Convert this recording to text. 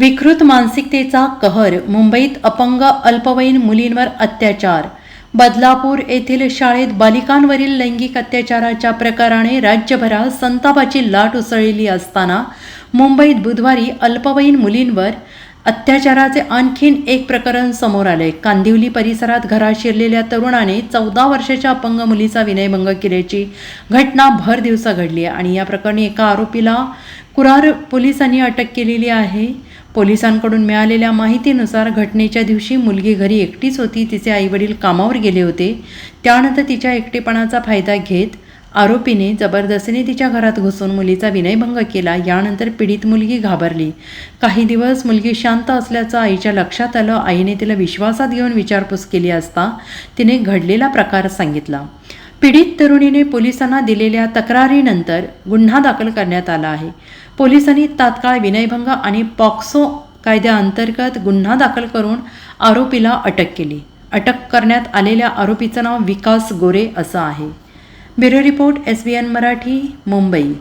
विकृत मानसिकतेचा कहर मुंबईत अपंग अल्पवयीन मुलींवर अत्याचार. बदलापूर येथील शाळेत बालिकांवरील लैंगिक अत्याचाराच्या प्रकाराने राज्यभरात संतापाची लाट उसळलेली असताना मुंबईत बुधवारी अल्पवयीन मुलींवर अत्याचाराचे आणखीन एक प्रकरण समोर आले. कांदिवली परिसरात घरात शिरलेल्या तरुणाने चौदा वर्षाच्या अपंग मुलीचा विनयभंग केल्याची घटना भर दिवसा घडली आहे आणि या प्रकरणी एका आरोपीला कुरार पोलिसांनी अटक केलेली आहे. पोलिसांकडून मिळालेल्या माहितीनुसार घटनेच्या दिवशी मुलगी घरी एकटीच होती तिचे आईवडील कामावर गेले होते. त्यानंतर तिच्या एकटेपणाचा फायदा घेत आरोपीने जबरदस्तीने तिच्या घरात घुसून मुलीचा विनयभंग केला. यानंतर पीडित मुलगी घाबरली. काही दिवस मुलगी शांत असल्याचं आईच्या लक्षात आलं. आईने तिला विश्वासात घेऊन विचारपूस केली असता तिने घडलेला प्रकार सांगितला. पीडित तरुणीने पोलिसांना दिलेल्या तक्रारीनंतर गुन्हा दाखल करण्यात आला आहे. पोलिसांनी तात्काळ विनयभंग आणि पॉक्सो कायद्याअंतर्गत गुन्हा दाखल करून आरोपीला अटक केली. अटक करण्यात आलेल्या आरोपीचं नाव विकास गोरे असं आहे. Bureau report S B N Marathi Mumbai.